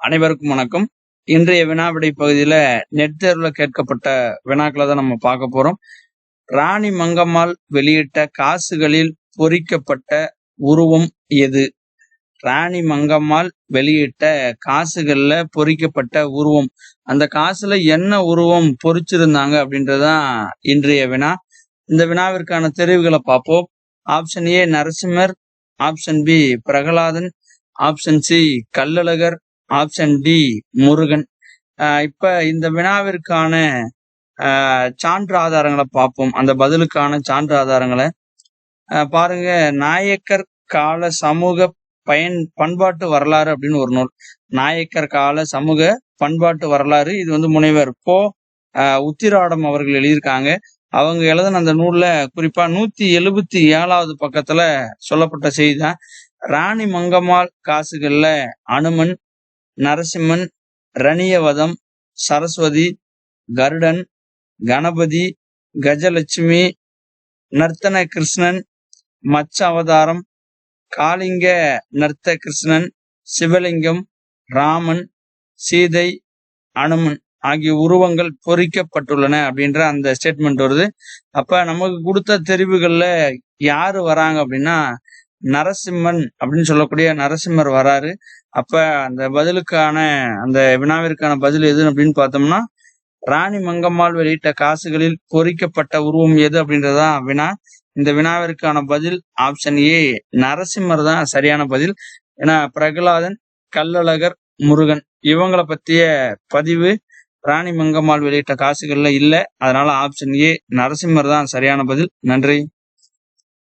அனைவருக்கும் வணக்கம். இன்றைய வினாவிடை பகுதியில நெட் தேர்வுல கேட்கப்பட்ட வினாக்களை தான் நம்ம பார்க்க போறோம். ராணி மங்கம்மாள் வெளியிட்ட காசுகளில் பொறிக்கப்பட்ட உருவம் எது? ராணி மங்கம்மாள் வெளியிட்ட காசுகள்ல பொறிக்கப்பட்ட உருவம். அந்த காசுல என்ன உருவம் பொறிச்சிருந்தாங்க அப்படின்றதுதான் இன்றைய வினா. இந்த வினாவிற்கான தெரிவுகளை பார்ப்போம். Option A Narasimhar option B Prahladan option C Kallazhagar option D Murugan. இப்ப இந்த வினாவிற்கான சான்று ஆதாரங்களை பார்ப்போம். அந்த பதிலுக்கான சான்று ஆதாரங்களை. பாருங்க நாயக்கர் கால சமூக பயன் பண்பாட்டு வரலாறு அப்படின்னு ஒரு நூல். நாயக்கர் கால சமூக பண்பாட்டு வரலாறு இது வந்து முனைவர் போ உத்திராடம் அவர்கள் எழுதியிருக்காங்க. அவங்க எழுதின அந்த நூல்ல குறிப்பா நூத்தி எழுபத்தி ஏழாவது பக்கத்துல சொல்லப்பட்ட செய்தி தான். ராணி மங்கம்மாள் காசுகள்ல அனுமன் நரசிம்மன் ரணியவதம் சரஸ்வதி கருடன் கணபதி கஜலட்சுமி நர்த்தன கிருஷ்ணன் மச்ச அவதாரம் காளிங்க நர்த்த கிருஷ்ணன் சிவலிங்கம் ராமன் சீதை அனுமன் ஆகிய உருவங்கள் பொறிக்கப்பட்டுள்ளன அப்படின்ற அந்த ஸ்டேட்மெண்ட் வருது. அப்ப நமக்கு கொடுத்த தெரிவுகள்ல யாரு வராங்க அப்படின்னா நரசிம்மன் அப்படின்னு சொல்லக்கூடிய நரசிம்மர் வராரு. அப்ப அந்த பதிலுக்கான அந்த வினாவிற்கான பதில் எது அப்படின்னு பார்த்தோம்னா ராணி மங்கம்மாள் வெளியிட்ட காசுகளில் பொறிக்கப்பட்ட உருவம் எது அப்படின்றதான் வினா. இந்த வினாவிற்கான பதில் ஆப்ஷன் ஏ நரசிம்மர் தான் சரியான பதில். ஏன்னா பிரகலாதன் கல்லழகர் முருகன் இவங்களை பத்திய பதிவு ராணி மங்கம்மாள் வெளியிட்ட காசுகள்ல இல்லை. அதனால ஆப்ஷன் ஏ நரசிம்மர் தான் சரியான பதில். நன்றி.